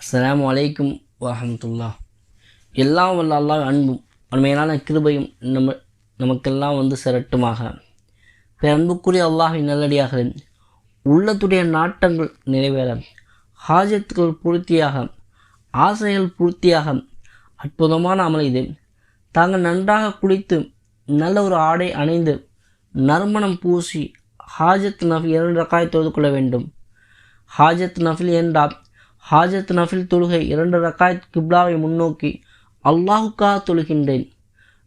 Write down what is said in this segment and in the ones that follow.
அஸ்லாம் அலைக்கும் வரமத்துல்லா எல்லாம் வல்ல அல்லா அன்பும் அண்மையிலான கிருபையும் நம்ம நமக்கெல்லாம் வந்து சிரட்டுமாக. பிற அன்புக்குரிய அல்லாஹின் நல்லடியாக உள்ளத்துடைய நாட்டங்கள் நிறைவேற ஹாஜத்துகள் பூர்த்தியாக ஆசைகள் பூர்த்தியாக அற்புதமான அமல் இது. தாங்கள் நன்றாக குளித்து நல்ல ஒரு ஆடை அணிந்து நறுமணம் பூசி ஹாஜத் நஃபில் இரண்டு ரக்காய் தொழுது கொள்ள வேண்டும். ஹாஜத் நஃபில் என்றால் ஹாஜத் நஃபில் தொழுகை இரண்டு ரக்காயத் கிப்லாவை முன்னோக்கி அல்லாஹுக்காக தொழுகின்றேன்.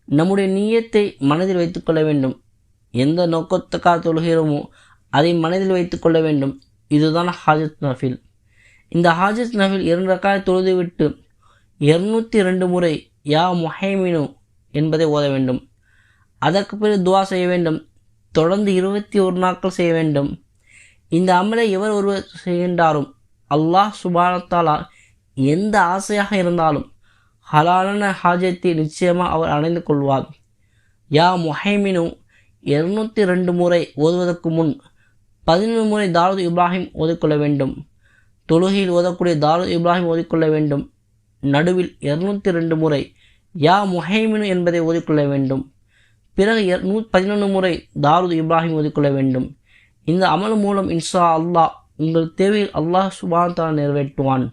நம்முடைய நீயத்தை மனதில் வைத்துக்கொள்ள வேண்டும். எந்த நோக்கத்துக்காக தொழுகிறோமோ அதை மனதில் வைத்துக்கொள்ள வேண்டும். இதுதான் ஹாஜத் நஃபில். இந்த ஹாஜத் நஃபில் இரண்டு ரக்காய் தொழுதுவிட்டு இருநூற்றி ரெண்டு முறை யா முஹைமினு என்பதை ஓத வேண்டும். அதற்கு பிறகு துவா செய்ய வேண்டும். தொடர்ந்து இருபத்தி ஒரு நாட்கள் செய்ய வேண்டும். இந்த அமலை எவர் ஒருவர் செய்கின்றாரும் அல்லாஹ் சுபானத்தாலா எந்த ஆசையாக இருந்தாலும் ஹலாலான ஹாஜத்தை நிச்சயமாக அவர் அணைந்து கொள்வார். யா முஹைமினு இருநூற்றி ரெண்டு முறை ஓதுவதற்கு முன் பதினொன்று முறை தாரூத் இப்ராஹிம் ஓதிக்கொள்ள வேண்டும். தொழுகையில் ஓதக்கூடிய தாரூத் இப்ராஹிம் ஓதிக்கொள்ள வேண்டும். நடுவில் இருநூற்றி ரெண்டு முறை யா முஹைமினு என்பதை ஓதிக்கொள்ள வேண்டும். பிறகு நூ பதினொன்று முறை தாரூத் இப்ராஹிம் ஓதிக்கொள்ள வேண்டும். இந்த அமல் மூலம் இன்ஷா அல்லாஹ் உங்கள் தேவையை அல்லாஹ் சுபான் நிறைவேற்றுவான்.